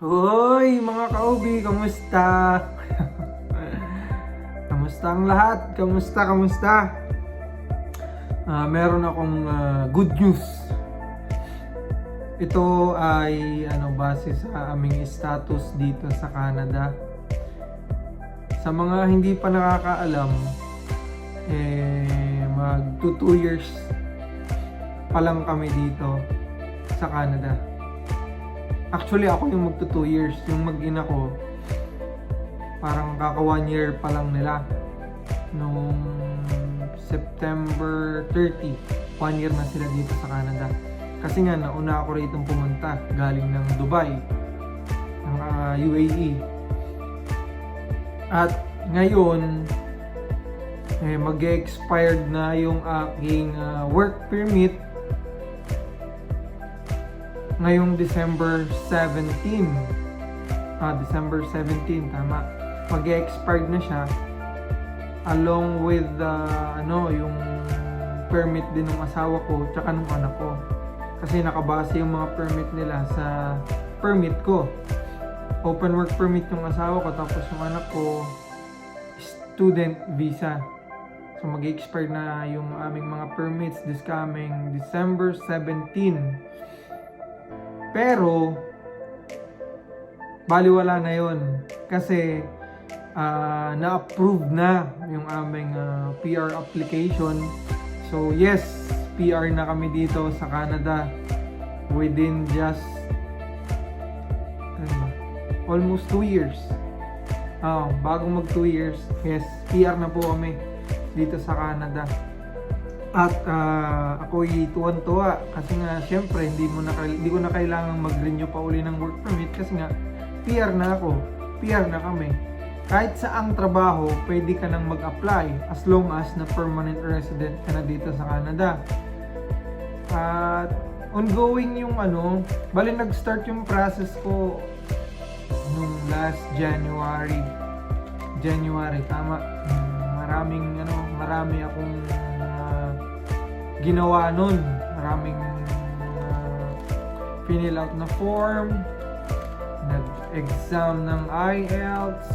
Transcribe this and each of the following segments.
Hoy mga kaubi, kamusta? kamusta ang lahat? Kamusta, kamusta? Ah, meron akong ah, good news. Ito ay ano base sa aming status dito sa Canada. Sa mga hindi pa nakakaalam, eh mag 2 years pa lang kami dito sa Canada. Actually, ako yung magto 2 years. Yung mag-ina ko, parang kaka 1 year pa lang nila. Noong September 30, 1 year na sila dito sa Canada. Kasi nga, nauna ako rito pumunta, galing ng Dubai, ng ah, UAE. At ngayon, eh, mag-expired na yung aking ah, work permit ngayong December 17. Ah, December 17, tama. Mag-expired na siya along with the ano, yung permit din ng asawa ko tsaka ng anak ko. Kasi nakabase yung mga permit nila sa permit ko. Open work permit yung asawa ko tapos yung anak ko student visa. So mag-expire na yung aming mga permits this coming December 17. Pero, baliwala na yon kasi ah, na-approve na yung aming ah, PR application. So yes, PR na kami dito sa Canada within just ano almost 2 years. Ah, bago mag 2 years, yes, PR na po kami dito sa Canada. At ah, ako'y tuwan-tuwa kasi nga syempre hindi mo na hindi ko na kailangang mag-renew pa uli ng work permit kasi nga PR na ako. PR na kami. Kahit sa ang trabaho, pwede ka nang mag-apply as long as na permanent resident ka na dito sa Canada. At ongoing yung ano, bali nag-start yung process ko nung last January. January, tama. Mm, Maraming ano, marami akong ginawa nun. Maraming uh, fill out na form, nag-exam ng IELTS,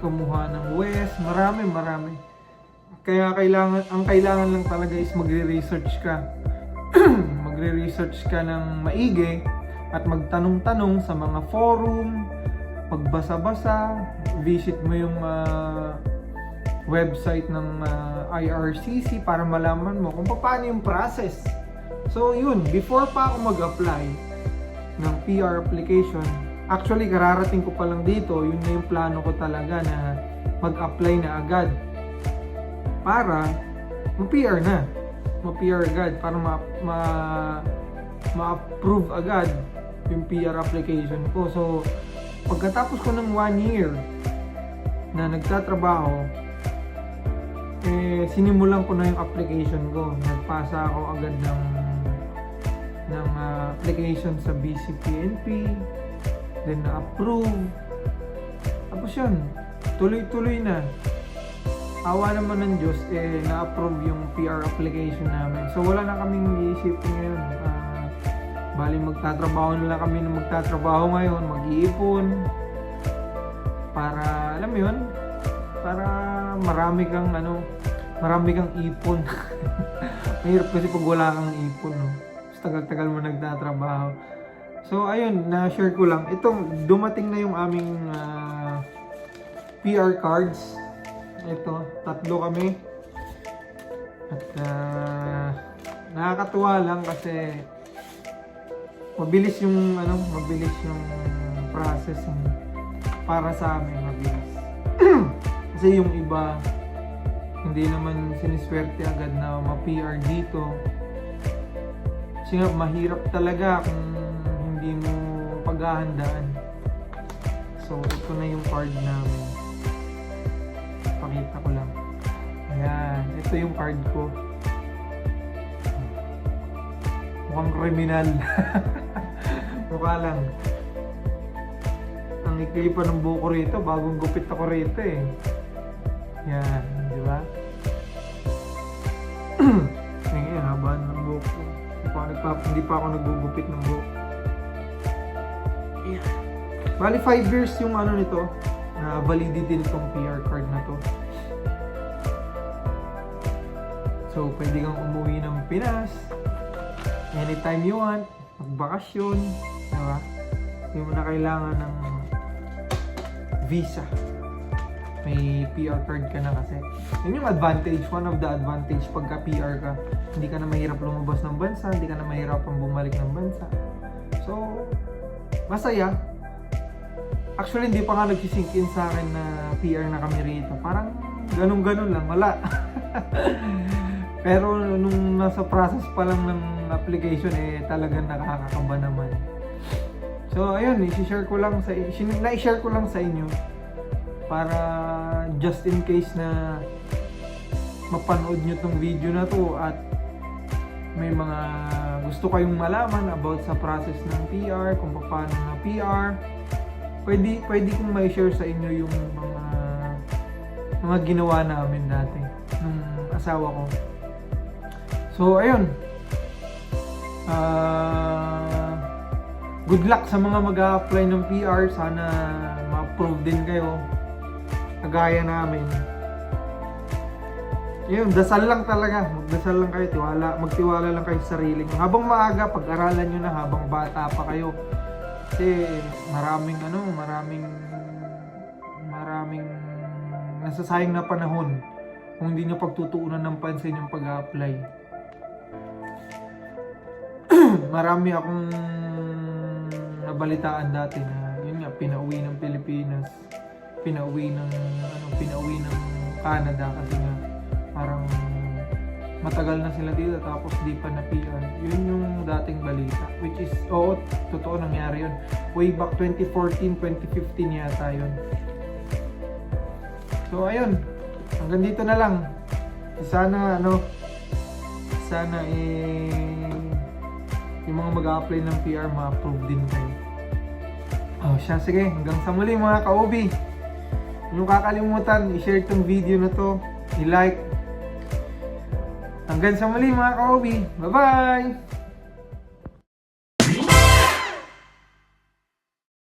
kumuha ng WES, marami, marami. Kaya kailangan, ang kailangan lang talaga is magre-research ka. magre-research ka ng maigi at magtanong-tanong sa mga forum, magbasa-basa, visit mo yung ah, website ng ah, IRCC para malaman mo kung paano yung process. So yun, before pa ako mag-apply ng PR application, actually kararating ko pa lang dito, yun na yung plano ko talaga na mag-apply na agad para ma-PR na. Ma-PR agad para ma, ma, ma-approve agad yung PR application ko. So, pagkatapos ko ng one year na nagtatrabaho, eh, sinimulan ko na yung application ko. Nagpasa ako agad ng ng ah, application sa BCPNP, then na-approve. Tapos yun, tuloy-tuloy na. Awa naman ng Diyos, eh, na-approve yung PR application namin. So, wala na kaming iisipin ngayon. Ah, bali, magtatrabaho na lang kami na magtatrabaho ngayon, mag-iipon. Para, alam mo yun, para marami kang ano, marami kang ipon. Mahirap kasi pag wala kang ipon, no? Tapos tagal-tagal mo nagtatrabaho. So, ayun, na-share ko lang. Itong, dumating na yung aming ah, PR cards. Ito, tatlo kami. At ah, nakakatuwa lang kasi mabilis yung ano, mabilis yung processing para sa amin mabilis. kasi yung iba hindi naman siniswerte agad na ma-PR dito. Kasi nga, mahirap talaga kung hindi mo paghahandaan. So, ito na yung card namin. Pakita ko lang. Ayan, ito yung card ko. Mukhang kriminal. Mukha lang. Ang ikli pa ng buko rito, bagong gupit ako rito eh. Yan, di ba? Hindi pa, ako nagpap- hindi pa ako nagugupit ng buhok. Yan. Bali 5 years yung ano nito, na validity nitong PR card na to. So, pwede kang umuwi ng Pinas anytime you want, magbakasyon, diba? Hindi mo na kailangan ng visa. May PR card ka na kasi. Yun yung advantage, one of the advantage pagka PR ka. Hindi ka na mahirap lumabas ng bansa, hindi ka na mahirap ang bumalik ng bansa. So, masaya. Actually, hindi pa nga nagsisink in sa akin na PR na kami rito. Parang ganun-ganun lang, wala. Pero nung nasa process pa lang ng application, eh talagang nakakakaba naman. So, ayun, i-share ko lang sa na-share ko lang sa inyo para just in case na mapanood nyo tong video na to at may mga gusto kayong malaman about sa process ng PR, kung paano na PR, pwede, pwede kong may share sa inyo yung mga mga ginawa namin dati ng asawa ko. So, ayun. Ah, good luck sa mga mag apply ng PR. Sana ma-approve din kayo. Kagaya namin. Yun, dasal lang talaga. Magdasal lang kayo, tiwala, magtiwala lang kayo sa sarili nyo. Habang maaga, pag-aralan nyo na habang bata pa kayo. Kasi maraming ano, maraming maraming nasasayang na panahon kung hindi nyo pagtutuunan ng pansin yung pag-apply. Marami akong nabalitaan dati na yun nga pinauwi ng Pilipinas, pinauwi ng ano, pinauwi ng Canada kasi nga parang matagal na sila dito tapos di pa na PR. Yun yung dating balita. Which is, oo, totoo nangyari yun. Way back 2014, 2015 yata yun. So, ayun. Hanggang dito na lang. Sana, ano, sana eh, yung mga mag-apply ng PR, ma-approve din kayo. Oh, siya, sige. Hanggang sa muli mga ka-OB. Huwag kakalimutan, i-share tong video na to, i-like. Hanggang sa muli mga ka-OB. Bye-bye!